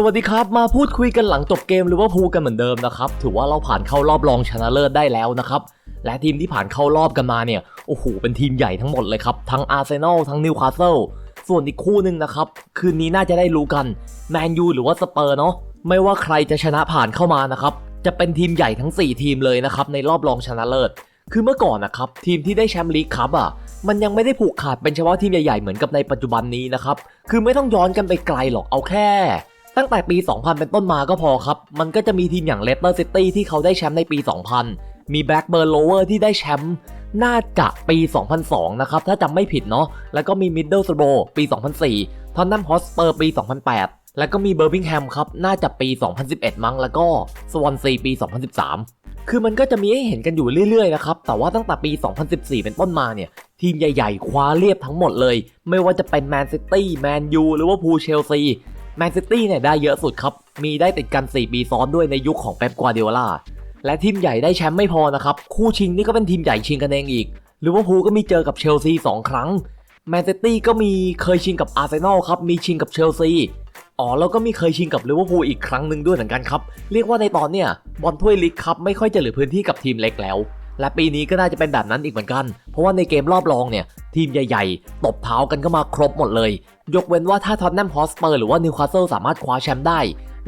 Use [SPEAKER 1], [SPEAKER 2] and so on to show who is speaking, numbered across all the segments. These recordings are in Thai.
[SPEAKER 1] สวัสดีครับ มาพูดคุยกันหลังจบเกมหรือว่าพูกันเหมือนเดิมนะครับ ถือว่าเราผ่านเข้ารอบรองชนะเลิศได้แล้วนะครับ และทีมที่ผ่านเข้ารอบกันมาเนี่ย โอ้โห เป็นทีมใหญ่ทั้งหมดเลยครับ ทั้งอาร์เซนอล ทั้งนิวคาสเซิล ส่วนอีกคู่หนึ่งนะครับ คืนนี้น่าจะได้รู้กัน แมนยูหรือว่าสเปอร์เนาะ ไม่ว่าใครจะชนะผ่านเข้ามานะครับ จะเป็นทีมใหญ่ทั้ง 4 ทีมเลยนะครับในรอบรองชนะเลิศ คือเมื่อก่อนนะครับทีมที่ได้แชมป์ลีกคัพอะมันยังไม่ได้ผูกขาดเป็นเฉพาะทีมใหญ่ๆเหมือนกับในปัจจุบันนี้นะครับ คือไม่ต้องย้อนกันไปไกลหรอก เอาแค่ ตั้งแต่ปี 2000 เป็นต้นมาก็พอครับ มันก็จะมีทีมอย่างเลสเตอร์ซิตี้ที่เขาได้แชมป์ในปี 2000 มีแบล็กเบิร์นโลเวอร์ที่ได้แชมป์น่าจะปี 2002 นะครับ ถ้าจำไม่ผิดเนาะ แล้วก็มีมิดเดิลสโบปี 2004 ทอนนัมฮอสเปอร์ปี 2008 แล้วก็มีเบอร์บิงแฮมครับ น่าจะปี 2011 มั้ง แล้วก็สวอนซีปี 2013 คือมันก็จะมีให้เห็นกันอยู่เรื่อยๆ นะครับ แต่ว่าตั้งแต่ปี 2014 เป็นต้นมาเนี่ย ทีมใหญ่ๆ คว้าเรียบทั้งหมดเลย ไม่ว่าจะเป็นแมนซิตี้ แมนยู หรือว่าพูเชลซี แมนซิตี้เนี่ยได้เยอะสุดครับ มีได้ติดกัน 4 ปีซ้อนด้วยในยุคของเป๊ปกัวเดโอลาและทีมใหญ่ได้แชมป์ไม่พอนะครับ คู่ชิงนี่ก็เป็นทีมใหญ่ชิงกันเองอีกหรือว่าพูลก็มีเจอกับเชลซี 2 ครั้งแมนซิตี้ก็มีเคยชิงกับอาร์เซนอลครับ มีชิงกับเชลซีอ๋อแล้วก็มีเคยชิงกับลิเวอร์พูลอีกครั้งหนึ่งด้วยเหมือนกันครับ เรียกว่าในตอนเนี่ยบอลถ้วยลีกครับไม่ค่อยจะเหลือพื้นที่กับทีมเล็กแล้ว และปีนี้ก็น่าจะเป็นแบบนั้นอีกเหมือนกัน เพราะว่าในเกมรอบรองเนี่ย ทีมใหญ่ๆ ตบเท้ากันก็มาครบหมดเลย ยกเว้นว่าถ้าท็อตแนมฮอสเปอร์หรือว่านิวคาสเซิลสามารถคว้าแชมป์ได้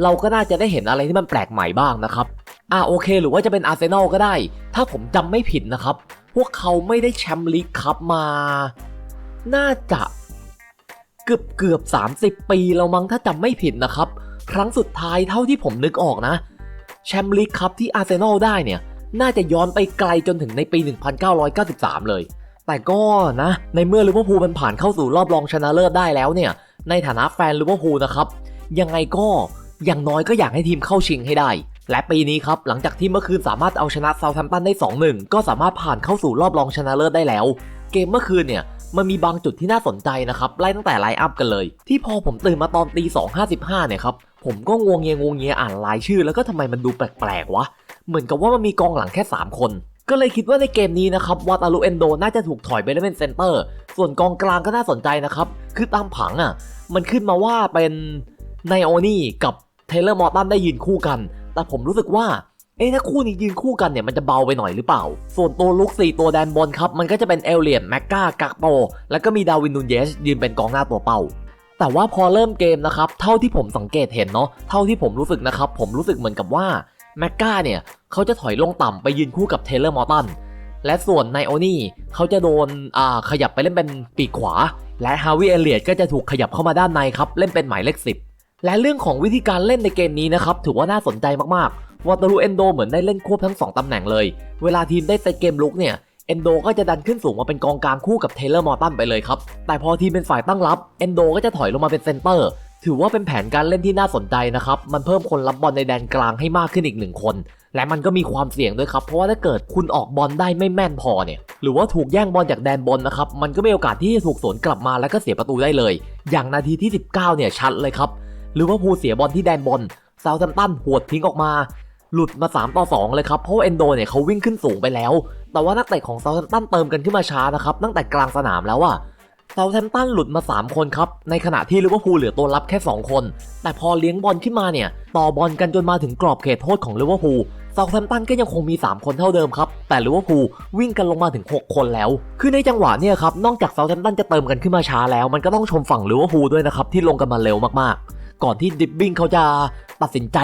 [SPEAKER 1] เราก็น่าจะได้เห็นอะไรที่มันแปลกใหม่บ้างนะครับอ่าโอเค หรือว่าจะเป็นอาร์เซนอลก็ได้ ถ้าผมจำไม่ผิดนะครับ พวกเขาไม่ได้แชมป์ลีกคัพมา น่าจะเกือบเกือบ 30 ปีแล้วมั้งถ้าจำไม่ผิดนะครับ ครั้งสุดท้ายเท่าที่ผมนึกออกนะแชมป์ลีกคัพที่อาร์เซนอลได้เนี่ย น่าจะย้อนไปไกลจนถึงในปี 1993 เลย แต่ก็นะ ในเมื่อลิเวอร์พูลมันผ่านเข้าสู่รอบรองชนะเลิศได้แล้วเนี่ย ในฐานะแฟนลิเวอร์พูลนะครับ ยังไงก็อย่างน้อยก็อยากให้ทีมเข้าชิงให้ได้ และปีนี้ครับ หลังจากที่เมื่อคืนสามารถเอาชนะเซาท์แฮมป์ตันได้ 2-1 ก็สามารถผ่านเข้าสู่รอบรองชนะเลิศได้แล้ว เกมเมื่อคืนเนี่ยมันมีบางจุดที่น่าสนใจนะครับไล่ตั้งแต่ไลน์อัพกันเลย ที่พอผมตื่นมาตอนตี2.55เนี่ยครับ ผมก็งวงเงียงวงเงียอ่านรายชื่อแล้วก็ทำไมมันดูแปลกๆวะ เหมือนกับว่ามันมีกองหลังแค่ 3 คน ก็เลยคิดว่าในเกมนี้นะครับวาตาลุเอนโดน่าจะถูกถอยไปเล่นเป็นเซนเตอร์ ส่วนกองกลางก็น่าสนใจนะครับ คือตามผังอะ มันขึ้นมาว่าเป็นไนโอนี่กับเทเลอร์มอร์ตันได้ยืนคู่กัน แต่ผมรู้สึกว่าเอ๊ะถ้าคู่นี้ยืนคู่กันเนี่ยมันจะเบาไปหน่อยหรือเปล่า ส่วนตัวลุก4ตัวแดนบนครับมันก็จะเป็นเอลเลียนแมกกากักโป แล้วก็มีดาวินนูนเยสยืนเป็นกองหน้าตัวเป้า แต่ว่าพอเริ่มเกมนะครับ เท่าที่ผมสังเกตเห็นเนาะเท่าที่ผมรู้สึกนะครับ ผมรู้สึกเหมือนกับว่า แมกกาเนี่ยเขาจะถอยลงต่ำไปยืนคู่กับเทเลอร์มอร์ตันและส่วนไนโอนี่เขาจะโดนอ่าขยับไปเล่นเป็นปีกขวา และฮาวิเอเลียดก็จะถูกขยับเข้ามาด้านในครับ เล่นเป็นหมายเลขสิบและเรื่องของวิธีการเล่นในเกมนี้นะครับ ถือว่าน่าสนใจมากๆวอเตอรูเอนโดเหมือนได้เล่นควบทั้ง 2ตำแหน่งเลย เวลาทีมได้เซตเกมลุกเนี่ยเอนโดก็จะดันขึ้นสูงมาเป็นกองกลางคู่กับเทเลอร์มอร์ตันไปเลยครับ แต่พอทีมเป็นฝ่ายตั้งรับ เอนโดก็จะถอยลงมาเป็นเซนเตอร์ ถือว่าเป็นแผนการเล่นที่น่าสนใจนะครับ มันเพิ่มคนรับบอลในแดนกลางให้มากขึ้นอีกหนึ่งคน และมันก็มีความเสี่ยงด้วยครับ เพราะว่าถ้าเกิดคุณออกบอลได้ไม่แม่นพอเนี่ย หรือว่าถูกแย่งบอลจากแดนบนนะครับ มันก็มีโอกาสที่จะถูกสวนกลับมาแล้วก็เสียประตูได้เลย อย่างนาทีที่ 19 เนี่ยชัดเลยครับ หรือว่าพูเสียบอลที่แดนบนซาวแทมตันหวดทิ้งออกมา หลุดมา 3 ต่อ 2 เลยครับ เพราะว่าเอนโดเนี่ยเขาวิ่งขึ้นสูงไปแล้ว แต่ว่านักเตะของซาวแทมตันเติมกันขึ้นมาช้านะครับ ตั้งแต่กลางสนามแล้วอะ เซาแทมตันหลุดมา 3 คนครับ ในขณะที่ลิเวอร์พูลเหลือตัวรับแค่ 2 คน แต่พอเลี้ยงบอลขึ้นมาเนี่ย ต่อบอลกันจนมาถึงกรอบเขตโทษของลิเวอร์พูลซาแทมตันก็ยังคงมี 3 คนเท่าเดิมครับ แต่ลิเวอร์พูลวิ่งกันลงมาถึง 6 คนแล้ว คือในจังหวะเนี่ยครับ นอกจากเซาแทมตันจะเติมกันขึ้นมาช้าแล้ว มันก็ต้องชมฝั่งลิเวอร์พูลด้วยนะครับที่ลงกันมาเร็วมากๆ ก่อนที่ดิบบิ้งเขาจะตัดสินใจ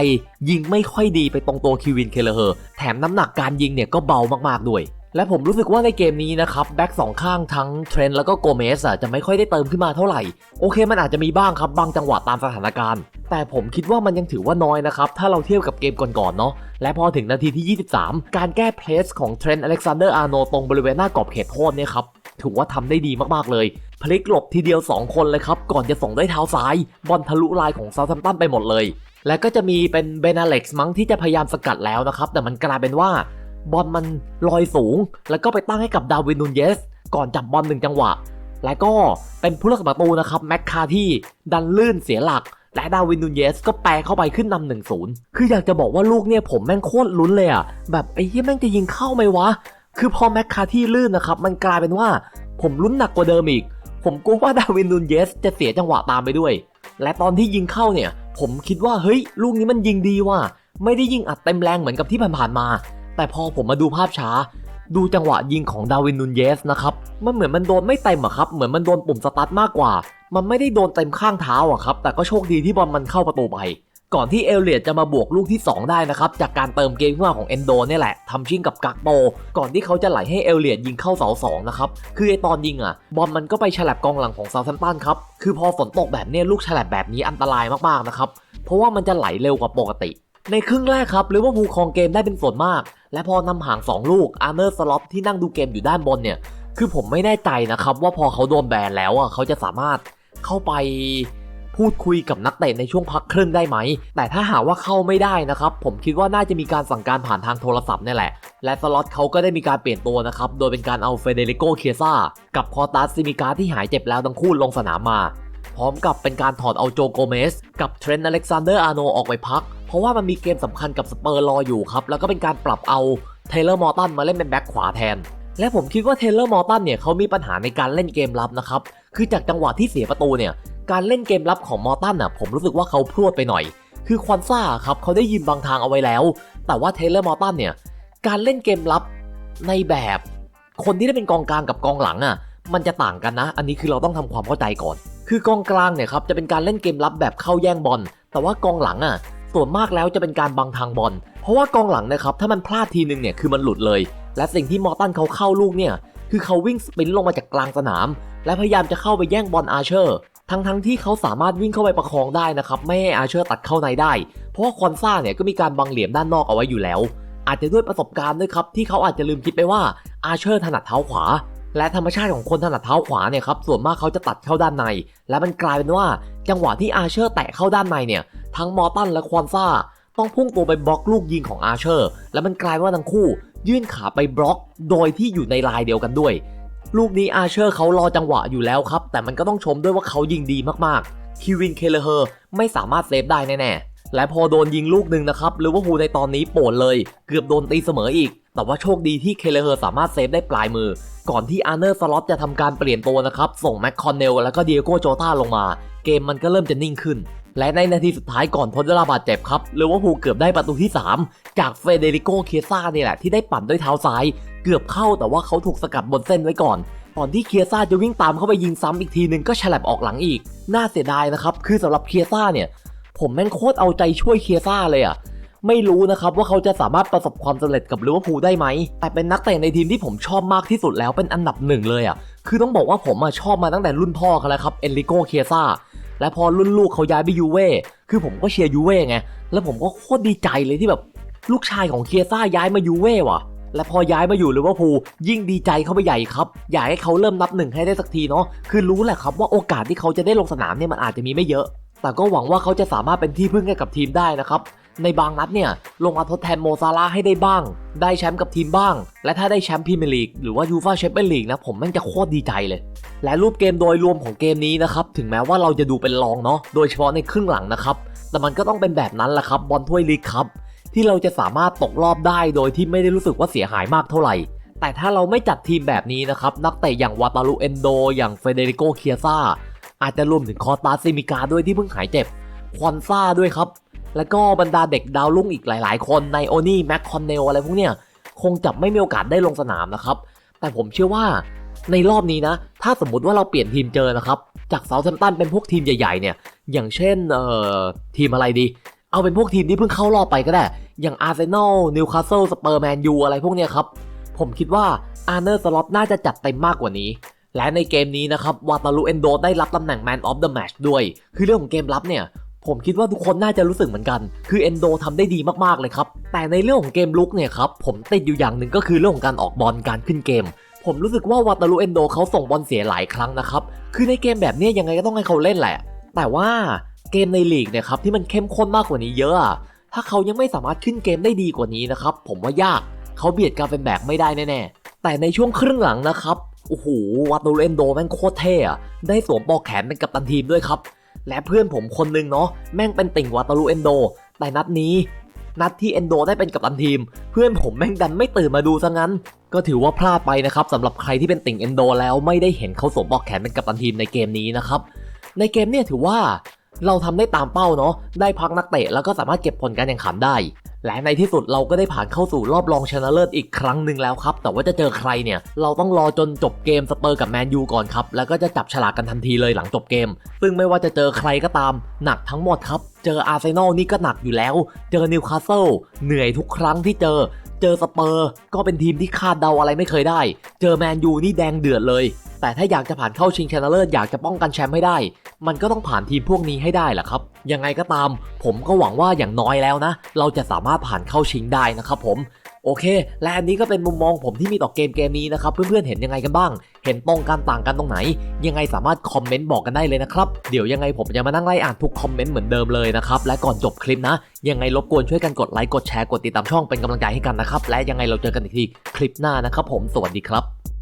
[SPEAKER 1] ยิงไม่ค่อยดีไปตรงตัวคิวินเคเลเฮอร์ แถมน้ำหนักการยิงเนี่ยก็เบามากๆด้วย และผมรู้สึกว่าในเกมนี้นะครับแบ็กสองข้างทั้งเทรนแล้วก็โกเมสอะจะไม่ค่อยได้เติมขึ้นมาเท่าไหร่ โอเคมันอาจจะมีบ้างครับบางจังหวะตามสถานการณ์ แต่ผมคิดว่ามันยังถือว่าน้อยนะครับ ถ้าเราเทียบกับเกมก่อนๆเนาะและพอถึงนาทีที่ 23 การแก้เพลสของเทรนอเล็กซานเดอร์อาร์โนตรงบริเวณหน้ากรอบเขตโทษเนี่ยครับถือว่าทำได้ดีมากๆเลยพลิกหลบทีเดียว 2 คนเลยครับก่อนจะส่งด้วยเท้าซ้าย บอลทะลุลายของซา u t ัมตันไปหมดเลยและก็จะมีเป็นเบนาเล็กซ์มั้งที่จะพยายามสกัดแล้วนะครับ แต่มันกลายเป็นว่า บอลมันลอยสูง แล้วก็ไปตั้งให้กับดาวินนูนเยส ก่อนจับบอลหนึ่งจังหวะ และก็เป็นผู้รักษาประตูนะครับแม็กคาที่ดันลื่นเสียหลัก และดาวินนูนเยส ก็แปรเข้าไปขึ้นนำหนึ่งศูนย์คืออยากจะบอกว่าลูกเนี่ยผมแม่งโคตรลุ้นเลยอะแบบไอ้ที่แม่งจะยิงเข้าไหมวะ คือพอแม็กคาที่ลื่นนะครับมันกลายเป็นว่าผมลุ้นหนักกว่าเดิมอีก ผมกลัวว่าดาวินนูนเยส จะเสียจังหวะตามไปด้วย และตอนที่ยิงเข้าเนี่ย ผมคิดว่าเฮ้ยลูกนี้มันยิงดีว่ะไม่ได้ยิงอัดเต็มแรงเหมือนกับที่ผ่านๆมา แต่พอผมมาดูภาพช้า ดูจังหวะยิงของดาวินนูนเยสนะครับ มันเหมือนมันโดนไม่เต็มอะครับ เหมือนมันโดนปุ่มสตาร์ทมากกว่า มันไม่ได้โดนเต็มข้างเท้าอะครับ แต่ก็โชคดีที่บอลมันเข้าประตูไป ก่อนที่เอลเลียดจะมาบวกลูกที่ 2 ได้นะครับ จากการเติมเกมขึ้นมาของเอนโดเนี่ยแหละทำชิ่งกับกักโป ก่อนที่เขาจะไหลให้เอลเลียดยิงเข้าเสาสองนะครับ คือไอตอนยิงอะบอลมันก็ไปฉลับกองหลังของซาแ h มตันครับ คือพอฝนตกแบบเนี้ยลูกฉลับแบบนี้อันตรายมากๆนะครับ เพราะว่ามันจะไหลเร็วกว่าปกติในครึ่งแรกครับลิเวอร์พูลครองเกมได้เป็นส่วนมาก และพอนำห่าง 2 ลูกอาร์เนอร์สล็อปที่นั่งดูเกมอยู่ด้านบนเนี่ย คือผมไม่แน่ใจนะครับว่าพอเขาโดนแบนแล้วอะเขาจะสามารถเข้าไปพูดคุยกับนักเตะในช่วงพักครึ่งได้ไหม แต่ถ้าหากว่าเข้าไม่ได้นะครับ ผมคิดว่าน่าจะมีการสั่งการผ่านทางโทรศัพท์เนี่ยแหละ และสล็อตเขาก็ได้มีการเปลี่ยนตัวนะครับ โดยเป็นการเอาเฟเดริโกเคียซ่ากับคอตัสซิมิกาที่หายเจ็บแล้วทั้งคู่ลงสนามมา พร้อมกับเป็นการถอดเอาโจโกเมส กับเทรนต์อเล็กซานเดอร์อาร์โนออกไปพัก เพราะว่ามันมีเกมสำคัญกับสเปอร์รออยู่ครับ แล้วก็เป็นการปรับเอาเทเลอร์มอร์ตันมาเล่นเป็นแบ็คขวาแทน และผมคิดว่าเทเลอร์มอร์ตันเนี่ยเขามีปัญหาในการเล่นเกมรับนะครับ คือจากจังหวะที่เสียประตูเนี่ย การเล่นเกมรับของมอร์ตันอะผมรู้สึกว่าเขาพรวดไปหน่อย คือควันซ่าครับเขาได้ยินบางทางเอาไว้แล้ว แต่ว่าเทเลอร์มอร์ตันเนี่ย การเล่นเกมรับในแบบ คนที่ได้เป็นกองกลางกับกองหลังอะ มันจะต่างกันนะ อันนี้คือเราต้องทำความเข้าใจก่อน คือกองกลางเนี่ยครับจะเป็นการเล่นเกมรับแบบเข้าแย่งบอล แต่ว่ากองหลังอะ ส่วนมากแล้วจะเป็นการบังทางบอล เพราะว่ากองหลังนะครับถ้ามันพลาดทีนึงเนี่ยคือมันหลุดเลย และสิ่งที่มอร์ตันเขาเข้าลูกเนี่ยคือเขาวิ่งสปินลงมาจากกลางสนาม และพยายามจะเข้าไปแย่งบอลอาเชอร์ ทั้งทั้งๆที่เขาสามารถวิ่งเข้าไปประคองได้นะครับไม่ให้อาเชอร์ตัดเข้าในได้ เพราะว่าคอนซ่าเนี่ยก็มีการบังเหลี่ยมด้านนอกเอาไว้อยู่แล้ว อาจจะด้วยประสบการณ์ด้วยครับที่เขาอาจจะลืมคิดไปว่าอาเชอร์ถนัดเท้าขวา และธรรมชาติของคนถนัดเท้าขวาเนี่ยครับส่วนมากเขาจะตัดเข้าด้านใน และมันกลายเป็นว่าจังหวะที่อาเชอร์แตะเข้าด้านในเนี่ยทั้งมอตันและควอนซ่าต้องพุ่งตัวไปบล็อกลูกยิงของอาเชอร์ และมันกลายว่าทั้งคู่ ยื่นขาไปบล็อกโดยที่อยู่ในลายเดียวกันด้วย ลูกนี้อาเชอร์เขารอจังหวะอยู่แล้วครับ แต่มันก็ต้องชมด้วยว่าเขายิงดีมากๆคิวินเคเลเฮอร์ไม่สามารถเซฟได้แน่ๆและพอโดนยิงลูกหนึ่งนะครับลิเวอร์พูในตอนนี้โปรดเลย เกือบโดนตีเสมออีก แต่ว่าโชคดีที่เคเลเฮอร์สามารถเซฟได้ปลายมือ ก่อนที่อาร์เนอร์สล็อตจะทำการเปลี่ยนตัวนะครับ ส่งแม็กคอนเนลแล้วก็เดียโกโจตาลงมา เกมมันก็เริ่มจะนิ่งขึ้น และในนาทีสุดท้ายก่อนพ้นเวลาบาดเจ็บครับลิเวอร์พูลเกือบได้ประตูที่ 3 จากเฟเดริโกเคซ่านี่แหละที่ได้ปั่นด้วยเท้าซ้าย เกือบเข้าแต่ว่าเขาถูกสกัดบนเส้นไว้ก่อนก่อนที่เคียซ่าจะวิ่งตามเข้าไปยิงซ้ำอีกทีนึงก็ฉลับออกหลังอีก น่าเสียดายนะครับ คือสำหรับเคียซ่าเนี่ย ผมแม่งโคตรเอาใจช่วยเคียซ่าเลยอะ ไม่รู้นะครับว่าเขาจะสามารถประสบความสำเร็จกับลิเวอร์พูลได้ไหม แต่เป็นนักเตะในทีมที่ผมชอบมากที่สุดแล้วเป็นอันดับหนึ่งเลยอะคือต้องบอกว่าผมอะชอบมาตั้งแต่รุ่นพ่อเขาแล้วครับ เอนริโกเคียซ่า และพอรุ่นลูกเขาย้ายไปยูเว่ คือผมก็เชียร์ยูเว่ไง แล้วผมก็โคตรดีใจเลยที่แบบลูกชายของเคียซ่าย้ายมายูเว่ว่ะและพอย้ายมาอยู่ลิเวอร์พูลยิ่งดีใจเข้าไปใหญ่ครับ อยากให้เขาเริ่มนับหนึ่งให้ได้สักทีเนาะคือรู้แหละครับว่าโอกาสที่เขาจะได้ลงสนามเนี่ยมันอาจจะมีไม่เยอะ แต่ก็หวังว่าเขาจะสามารถเป็นที่พึ่งให้กับทีมได้นะครับ ในบางนัดเนี่ยลงมาทดแทนโมซาลาให้ได้บ้าง ได้แชมป์กับทีมบ้าง และถ้าได้แชมป์พรีเมียร์ลีกหรือว่ายูฟ่าแชมเปี้ยนลีกนะผมแม่งจะโคตรดีใจเลย และรูปเกมโดยรวมของเกมนี้นะครับถึงแม้ว่าเราจะดูเป็นรองเนาะโดยเฉพาะในครึ่งหลังนะครับแต่มันก็ต้องเป็นแบบนั้นแหละครับบอลถ้วยลีกครับที่เราจะสามารถตกรอบได้โดยที่ไม่ได้รู้สึกว่าเสียหายมากเท่าไหร่ แต่ถ้าเราไม่จัดทีมแบบนี้นะครับนักเตะอย่างวาตาลุเอนโด อย่างเฟเดริโกเคียซ่าอาจจะรวมถึงคอร์ตาซิมิกาด้วยที่เพิ่งหายเจ็บควอนซาด้วยครับ แล้วก็บรรดาเด็กดาวรุ่งอีกหลายๆ คนในโอนี่แม็กคอนเนลอะไรพวกเนี้ยคงจะไม่มีโอกาสได้ลงสนามนะครับ แต่ผมเชื่อว่าในรอบนี้นะ ถ้าสมมุติว่าเราเปลี่ยนทีมเจอนะครับ จากเซาท์แฮมป์ตันเป็นพวกทีมใหญ่ๆเนี่ย อย่างเช่นเอ่อทีมอะไรดี เอาเป็นพวกทีมที่เพิ่งเข้ารอบไปก็ได้ อย่างอาร์เซนอล นิวคาสเซิล สเปอร์แมนยูอะไรพวกเนี้ยครับ ผมคิดว่าอาร์เนอร์สล็อตน่าจะจัดเต็มมากกว่านี้ และในเกมนี้นะครับ วาตาลุเอนโดได้รับตำแหน่ง Man of the Match ด้วย คือเรื่องของเกมรับเนี่ย ผมคิดว่าทุกคนน่าจะรู้สึกเหมือนกัน คือเอนโดทำได้ดีมากๆเลยครับ แต่ในเรื่องของเกมลุกเนี่ยครับ ผมติดอยู่อย่างหนึ่งก็คือเรื่องของการออกบอลการขึ้นเกม ผมรู้สึกว่าวาตาลุเอนโดเขาส่งบอลเสียหลายครั้งนะครับ คือในเกมแบบนี้ยังไงก็ต้องให้เขาเล่นแหละ แต่ว่าเกมในลีกเนี่ยครับที่มันเข้มข้นมากกว่านี้เยอะ ถ้าเขายังไม่สามารถขึ้นเกมได้ดีกว่านี้นะครับ ผมว่ายาก เขาเบียดกาเฟนแบกไม่ได้แน่ๆ แต่ในช่วงครึ่งหลังนะครับ โอ้โหวาตูเรนโดแม่งโคตรเท่อะได้สวมปอกแขนเป็นกัปตันทีมด้วยครับ และเพื่อนผมคนหนึงเนาะแม่งเป็นติ่งวาตาลุเอนโด แต่นัดนี้ นัดที่เอนโดได้เป็นกัปตันทีม เพื่อนผมแม่งดันไม่ตื่นมาดูซะงั้น ก็ถือว่าพลาดไปนะครับสำหรับใครที่เป็นติ่งเอนโดแล้วไม่ได้เห็นเขาสวมบอกแขนเป็นกัปตันทีมในเกมนี้นะครับในเกมเนี่ยถือว่าเราทำได้ตามเป้าเนาะได้พักนักเตะแล้วก็สามารถเก็บผลการแข่งขันได้ และในที่สุดเราก็ได้ผ่านเข้าสู่รอบรองชนะเลิศอีกครั้งหนึ่งแล้วครับ แต่ว่าจะเจอใครเนี่ย เราต้องรอจนจบเกมสเปอร์กับแมนยูก่อนครับ แล้วก็จะจับฉลากกันทันทีเลยหลังจบเกม ซึ่งไม่ว่าจะเจอใครก็ตาม หนักทั้งหมดครับ เจออาร์เซนอลนี่ก็หนักอยู่แล้ว เจอนิวคาสเซิลเหนื่อยทุกครั้งที่เจอ เจอสเปอร์ก็เป็นทีมที่คาดเดาอะไรไม่เคยได้ เจอแมนยูนี่แดงเดือดเลย แต่ถ้าอยากจะผ่านเข้าชิงชนะเลิศอยากจะป้องกันแชมป์ให้ได้ มันก็ต้องผ่านทีมพวกนี้ให้ได้แหละครับ ยังไงก็ตาม ผมก็หวังว่าอย่างน้อยแล้วนะ เราจะสามารถผ่านเข้าชิงได้นะครับผมโอเค และอันนี้ก็เป็นมุมมองผมที่มีต่อเกมเกมนี้นะครับ เพื่อนๆ เห็นยังไงกันบ้าง เห็นตรงกันต่างกันตรงไหน ยังไงสามารถคอมเมนต์บอกกันได้เลยนะครับ เดี๋ยวยังไงผมจะมานั่งไล่อ่านทุกคอมเมนต์เหมือนเดิมเลยนะครับ และก่อนจบคลิปนะ ยังไงรบกวนช่วยกันกดไลค์ กดแชร์ กดติดตามช่องเป็นกำลังใจให้กันนะครับ และยังไงเราเจอกันอีกทีคลิปหน้านะครับผม สวัสดีครับ